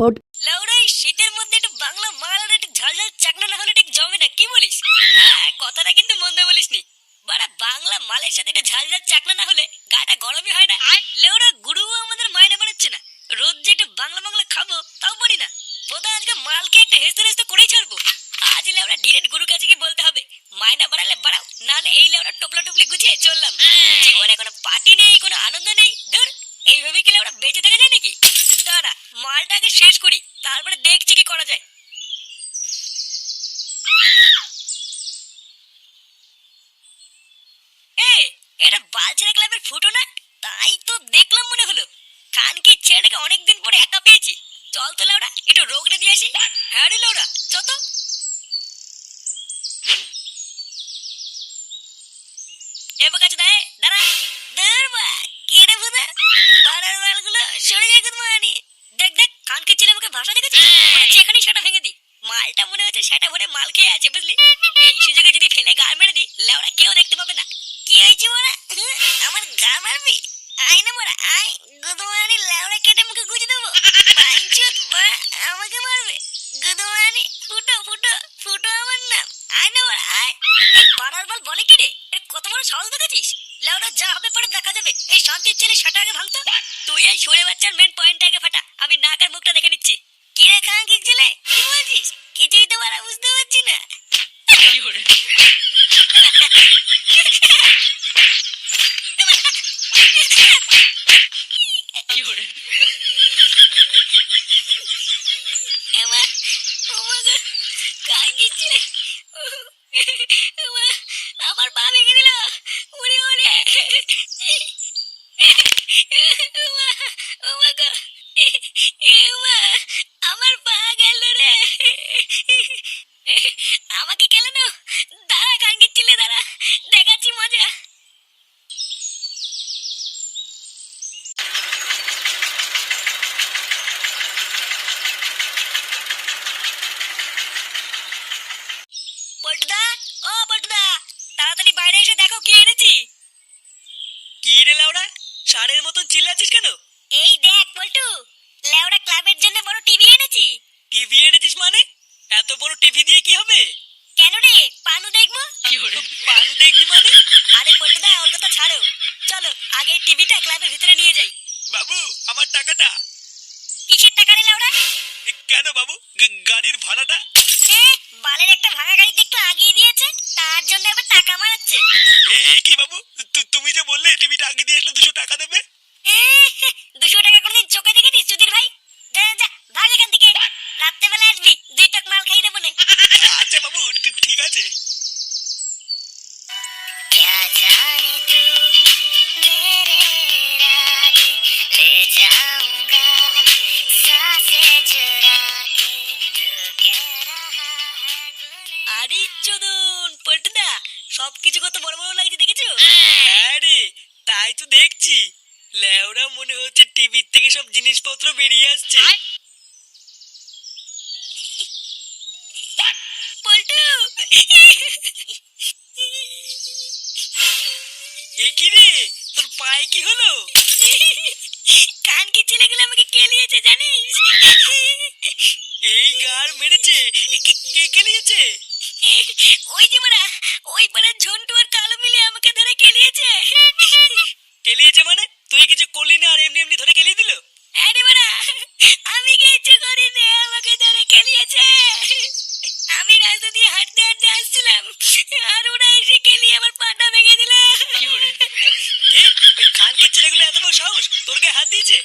লাউরা এই শীতের মধ্যে একটু বাংলা মাল আর একটু ঝাল ঝাল চাকনা না হলে ঠিক জমে না কি বলিস? হ্যাঁ কথাটা কিন্তু মন্দ বলিসনি। বাড়া বাংলা মালের সাথে একটু ঝাল ঝাল চাকনা না হলে গাটা গরমই হয় না। লেওরা গুরুও আমাদের মাইনে বাড়াচ্ছে না। রোজ যে একটু বাংলা বাংলা খাব তাও পারি না। বোধহয় আজকে মালকে একটা হেসতে হেসতে করেই ছাড়বো। আজ লেওরা ডিরেক্ট গুরু কাছে কি বলতে হবে মাইনা বাড়ালে বাড়াও নাহলে এই লেওরা টোপলা টুপলি গুছিয়ে চললাম। জীবনে কোনো পার্টি নেই কোনো আনন্দ নেই। শেষ করি, তারপরে দেখছি কি করা যায়। এটা ক্লাবের ফুটো না? তাই তো দেখলাম মনে হলো। ছেলেটাকে অনেকদিন পরে একা পেয়েছি। চল তো লাউডা একটু দিয়ে আসি। হ্যাঁ রে চত এবার কাছে দাঁড়া। বা কেটে ফুদা পাড়ার মালগুলো সরে যায় গুড খানকে ছেলে আমাকে ভাষা দেখেছিস? মনে হচ্ছে সেটা ভেঙে দি মালটা মনে হচ্ছে সেটা ভরে মাল খেয়ে আছে বুঝলি? এই সুযোগে যদি ফেলে গা মেরে দি লেওড়া কেউ দেখতে পাবে না। কি হয়েছে মোরা আমার গা মারবি? আয় না মোরা আয়। গুদমারি লেওড়া কেটে মুখে গুজে দেবো বাইঞ্চুত মা আমাকে মারবে গুদমানি ফুটো ফুটো ফুটো আমার নাম আয় না মোরা আয় এই বানার বল বলে কি রে এর কত বড় সাহস দেখেছিস লেওড়া যা হবে পরে দেখা যাবে। এই শান্তির ছেলে সেটা আগে ভাঙতো? তুই এই সরে বাচ্চার মেন পয়েন্ট আগে ফাটা। আমি নাক আর মুখটা দেখে নিচ্ছি। কি রে খাঙ্কি ছেলে? কি বলছিস? কিছুই তো বারা বুঝতে পারছি না। এমা ওমা গো কাঙ্কি ছেলে ওমা, আমার পা ভেঙে দিল উড়ে ওরে ওমা ওমা গো এমা আমার পা গেল রে আমাকে কেন দাঁড়া কাঙ্কি ছেলে দাঁড়া দেখাচ্ছি মজা পল্টুদা ও পল্টুদা তাড়াতাড়ি বাইরে এসে দেখো কি এনেছি কি রে ষাঁড়ের মতন চিল্লাচ্ছিস কেন? এই দেখ পল্টু লেওড়া ক্লাবের জন্য বড় টিভি এনেছি। টিভি এনেছিস মানে? এত বড় টিভি দিয়ে কি হবে? কেন রে? পানু দেখব? পানু দেখবি মানে? আরে পল্টুদা ওর কথা ছাড়ো। চলো আগে টিভিটা ক্লাবের ভিতরে নিয়ে যাই। বাবু আমার টাকাটা। কিসের টাকা রে লেওড়া কেন বাবু? গাড়ির ভাড়াটা? এ বালের একটা ভাঙা গাড়িতে একটু আগিয়ে দিয়েছে তার জন্য আবার টাকা মারাচ্ছে। এ কি বাবু? তুমি যে বললে টিভিটা আগে দিয়ে আসলে দুশো টাকা দেবে? দুশো টাকা চোখে দেখেছিস সুধীর ভাই? ভাগ এখান থেকে। রাত্রেবেলা আসবি দুই টক মাল খাই দেবো আচ্ছা বাবু ঠিক আছে। সবকিছু কত বড় বড় টিভির থেকে সব জিনিসপত্র বেরিয়ে আসছে। কি রে? তোর পায়ে কি হলো? কান কি ছেলেগুলো আমাকে কেলিয়েছে জানিস? এই গার মেরেছে। কে- কে কেলিয়েছে ওই যে মোরা ওই পাড়ার হাঁটতে হাঁটতে আসছিলাম। আর ওরা এসে কেলিয়ে আমার পাটা ভেঙে দিল। ওই খানকে ছেলেগুলো এত বড় সাহস? তোর গায়ে হাত দিয়েছে?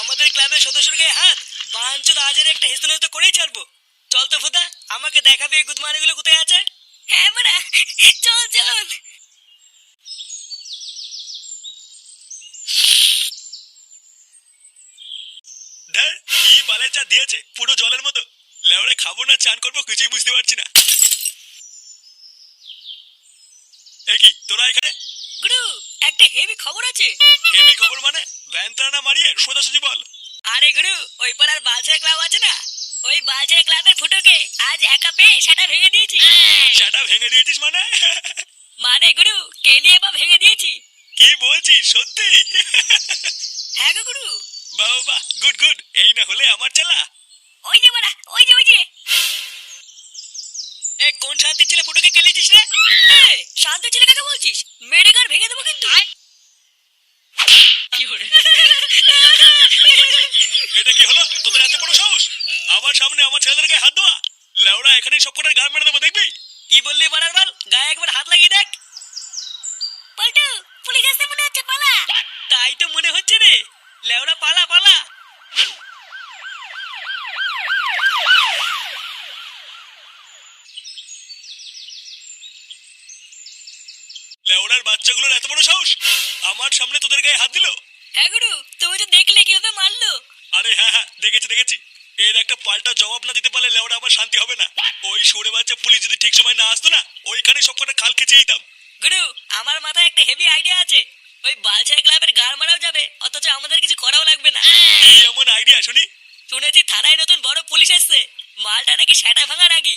আমাদের ক্লাবের সদস্যর গায়ে হাত? বাঞ্চ আজের একটা হেস্তন করেই ছাড়বো। চল তো ফুদা আমাকে দেখাবে এই গুদমানিগুলো কোথায় আছে? হ্যাঁ মোরা চল চল। কি বালের চা দিয়েছে? পুরো জলের মতো। লেওড়ে খাব না চান করব কিছুই বুঝতে পারছি না এ কি তোরা এখানে? গুরু একটা হেভি খবর আছে। হেভি খবর মানে? ভ্যানত্রা না মারিয়ে সোজাসুজি বল। আরে গুরু ওই পাড়ার বালছেড়া ক্লাব আছে না? ওই বালছেড়া ক্লাবের ফুটোকে আজ একা পেয়ে সেটা ভেঙে দিয়েছি। সেটা ভেঙে দিয়েছিস মানে? মানে গুরু কেলিয়ে বা ভেঙে দিয়েছি। কি বলছিস সত্যি? হ্যাঁ গো গুরু। বাবা গুড গুড। এই না হলে আমার চালা। ওই যে বাড়া ওই যে ওই যে। কোন শান্তির ছেলে ফুটোকে কেলিছিস রে? এ, শান্ত ছেলে কাকে বলছিস? মেরে ঘর ভেঙে দেবো কিন্তু। এটা কি হলো? তোদের এত বড় সাহস? আমার সামনে আমার ছেলেদের গায়ে হাত দেওয়া? লেওড়া এখানেই সব কটার গান মেরে দেবো দেখবি? কি বললি বাড়ার বল? গায়ে একবার হাত লাগিয়ে দেখ। পল্টু পুলিশ আসতে মনে হচ্ছে পালা। তাই তো মনে হচ্ছে রে। লেওড়া পালা পালা। লেওড়ার বাচ্চাগুলোর এত বড় সাহস? আমার সামনে তোদের গায়ে হাত দিল? হ্যাঁ গুরু তুমি তো দেখলে কীভাবে মারলো? আরে হ্যাঁ হ্যাঁ দেখেছি দেখেছি। এর একটা পাল্টা জবাব না দিতে পারলে লেওড়া আমার শান্তি হবে না। ওই সরে বাচ্চা পুলিশ যদি ঠিক সময় না আসতো না ওইখানে সব কটা খাল খেচে দিতাম। গুরু আমার মাথায় একটা হেভি আইডিয়া আছে। ওই বালছেড়ে ক্লাবের গাড় মারাও যাবে অথচ আমাদের কিছু করাও লাগবে না। কি এমন আইডিয়া শুনি? শুনেছি থানায় নতুন বড় পুলিশ এসছে। মালটা নাকি সেটা ভাঙার আগে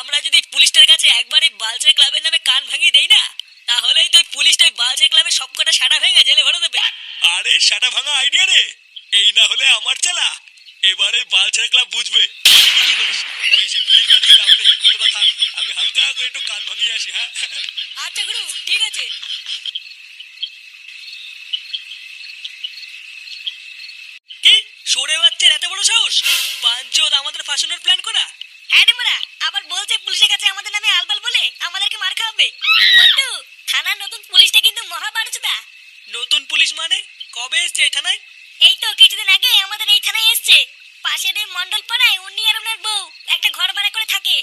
আমরা যদি পুলিশটার কাছে একবারই বালছেড়ে ক্লাবের নামে কান ভাঙিয়ে দেই না তাহলেই তো ওই পুলিশটাই বালছেড়ে ক্লাবের সবকটা সাটা ভেঙে জেলে ভরে দেবে। আরে সেটা ভাঙা আইডিয়া রে। এই না হলে আমার চালা। এবারে বালছেড়া ক্লাব বুঝবে। বেশি ভিড় বাড়িয়ে লাভ নেই। তোরা থাক আমি হালকা করে একটু কান ভাঙিয়ে আসি হ্যাঁ? আচ্ছা গুরু ঠিক আছে। কি? সরে বাচ্চার এত বড় সাহস? বাঞ্চোদ আমাদের ফাঁসানোর প্ল্যান করা? হ্যাঁ রে মোরা আবার বলছে পুলিশের কাছে আমাদের নামে আলবাল বলে আমাদেরকে মার খাওয়াবে। পল্টু থানার নতুন পুলিশটা কিন্তু মহাবারুচদা নতুন পুলিশ মানে? কবে এসছে এই থানায়? এই তো কিছুদিন আগে আমাদের এই থানায় এসছে। পাশের এই মন্ডল পাড়ায় উনি আর ওনার বউ একটা ঘর ভাড়া করে থাকে।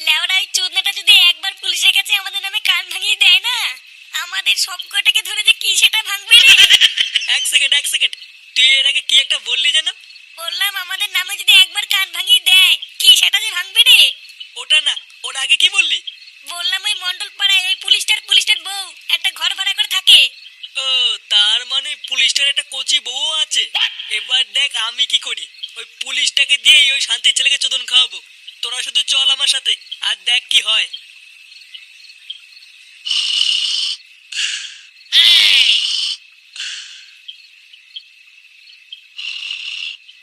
লেওড়া ওই চোদনাটা যদি একবার পুলিশের কাছে আমাদের নামে কান ভাঙিয়ে দেয় না আমাদের সব কটাকে ধরে যে কি সেটা ভাঙবে রে। এক সেকেন্ড এক সেকেন্ড। তুই এর আগে কি একটা বললি যেন? বললাম আমাদের নামে যদি একবার কান ভাঙিয়ে দেয় কি সেটা যে ভাঙবে রে। ওটা না ওর আগে কি বললি? বললাম ওই মন্ডল পাড়ায় ওই পুলিশটার পুলিশটার বউ একটা ঘর ভাড়া করে থাকে। ও তার মানে পুলিশটার একটা কোচি বউ আছে? এবার দেখ আমি কি করি। ওই পুলিশটাকে দিয়েই ওই শান্তির ছেলেকে চোদন খাওয়াবো। তোরা শুধু চল আমার সাথে আর দেখ কি হয়।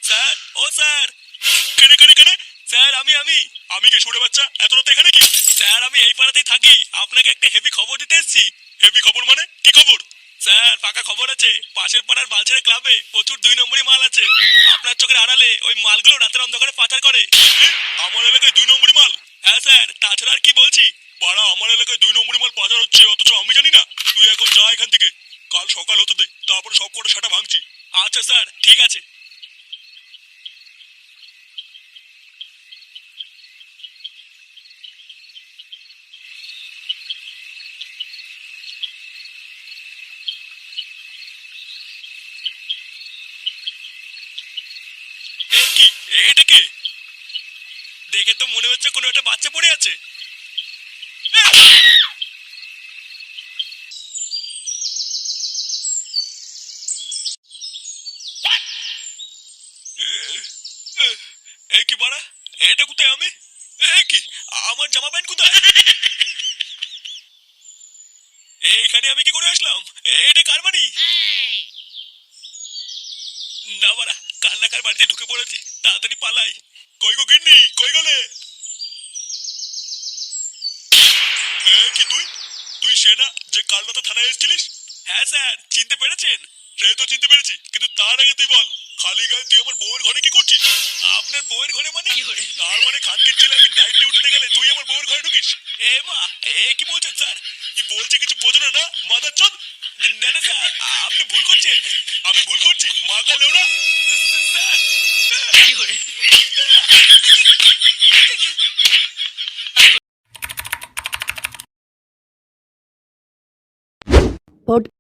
স্যার ও স্যার। কেনে কেনে কেনে? স্যার আমি আমি। আমি কি সুরে বাচ্চা? এত রাতে এখানে কি? স্যার আমি এই পাড়াতেই থাকি। আপনাকে একটা হেভি খবর দিতে এসেছি। হেভি খবর মানে? কি খবর? স্যার পাকা খবর আছে। পাশের পাড়ার বালছেড়ে ক্লাবে প্রচুর দুই নম্বরই মাল আছে। আপনার চোখের আড়ালে ওই মালগুলো রাতের অন্ধকারে পাচার করে। আমার এলাকায় দুই নম্বরই মাল? হ্যাঁ স্যার তাছাড়া আর কি বলছি? পাড়া আমার এলাকায় দুই নম্বরই মাল পাচার হচ্ছে অথচ আমি জানি না। তুই এখন যা এখান থেকে। কাল সকাল হতে দে তারপরে সব কটা সাটা ভাঙছি। আচ্ছা স্যার ঠিক আছে এ কি এটা কি দেখে তো মনে হচ্ছে কোনো একটা বাচ্চা পড়ে আছে কি বাড়া এটা কোথায় আমি কি আমার জামা প্যান্ট কোথায় এখানে আমি কি করে আসলাম এটা কার বাড়ি না বাড়া কান্নাকার বাড়িতে ঢুকে পড়েছি। তাড়াতাড়ি পালাই। কই গো গিন্নি? কই গেলে? কি তুই? তুই সে না যে কাল রাতে থানায় এসেছিলিস? হ্যাঁ স্যার, চিনতে পেরেছেন? সে তো চিনতে পেরেছি, কিন্তু তার আগে তুই বল। খালি গায়ে তুই আমার বউয়ের ঘরে কি করছিস? আপনার বউয়ের ঘরে মানে? তার মানে খানকির ছেলে আমি নাইট ডিউটিতে গেলে তুই আমার বউয়ের ঘরে ঢুকিস? এ মা এ কি বলছেন স্যার? কি বলছে কিছু বোঝো না না? মাদার চোদ? না না স্যার। আপনি ভুল করছেন। আমি ভুল করছি। মা কালেও না পড